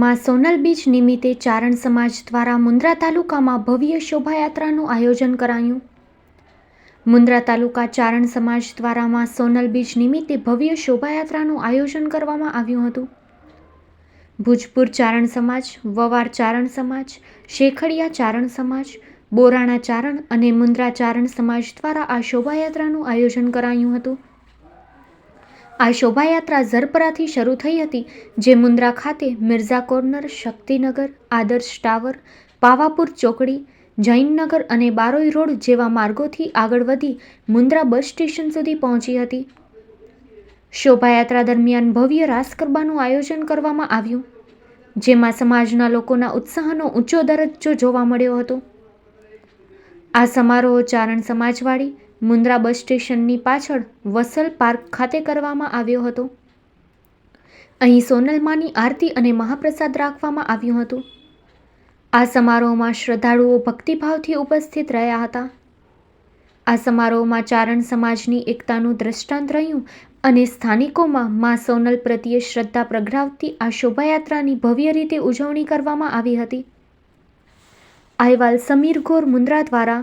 માં સોનલ બીચ નિમિત્તે ચારણ સમાજ દ્વારા મુન્દ્રા તાલુકામાં ભવ્ય શોભાયાત્રાનું આયોજન કરાયું. મુન્દ્રા તાલુકા ચારણ સમાજ દ્વારા માં સોનલ બીચ નિમિત્તે ભવ્ય શોભાયાત્રાનું આયોજન કરવામાં આવ્યું હતું. ભુજપુર ચારણ સમાજ, વવાર ચારણ સમાજ, શેખડિયા ચારણ સમાજ, બોરાણા ચારણ અને મુન્દ્રા ચારણ સમાજ દ્વારા આ શોભાયાત્રાનું આયોજન કરાયું હતું. આ શોભાયાત્રા ઝરપરાથી શરૂ થઈ હતી, જે મુન્દ્રા ખાતે મિર્ઝા કોર્નર, શક્તિનગર, આદર્શ ટાવર, પાવાપુર ચોકડી, જૈનનગર અને બારોઈ રોડ જેવા માર્ગોથી આગળ વધી મુન્દ્રા બસ સ્ટેશન સુધી પહોંચી હતી. શોભાયાત્રા દરમિયાન ભવ્ય રાસ ગરબાનું આયોજન કરવામાં આવ્યું, જેમાં સમાજના લોકોના ઉત્સાહનો ઊંચો દરજ્જો જોવા મળ્યો હતો. આ સમારોહ ચારણ સમાજવાડી મુન્દ્રા બસ સ્ટેશનની પાછળ વસલ પાર્ક ખાતે કરવામાં આવ્યો હતો. અહીં સોનલમાની આરતી અને મહાપ્રસાદ રાખવામાં આવ્યું હતું. આ સમારોહમાં શ્રદ્ધાળુઓ ભક્તિભાવથી ઉપસ્થિત રહ્યા હતા. આ સમારોહમાં ચારણ સમાજની એકતાનું દ્રષ્ટાંત રહ્યું અને સ્થાનિકોમાં મા સોનલ પ્રત્યે શ્રદ્ધા પ્રગટાવતી આ શોભાયાત્રાની ભવ્ય રીતે ઉજવણી કરવામાં આવી હતી. અહેવાલ સમીર ગોર મુન્દ્રા દ્વારા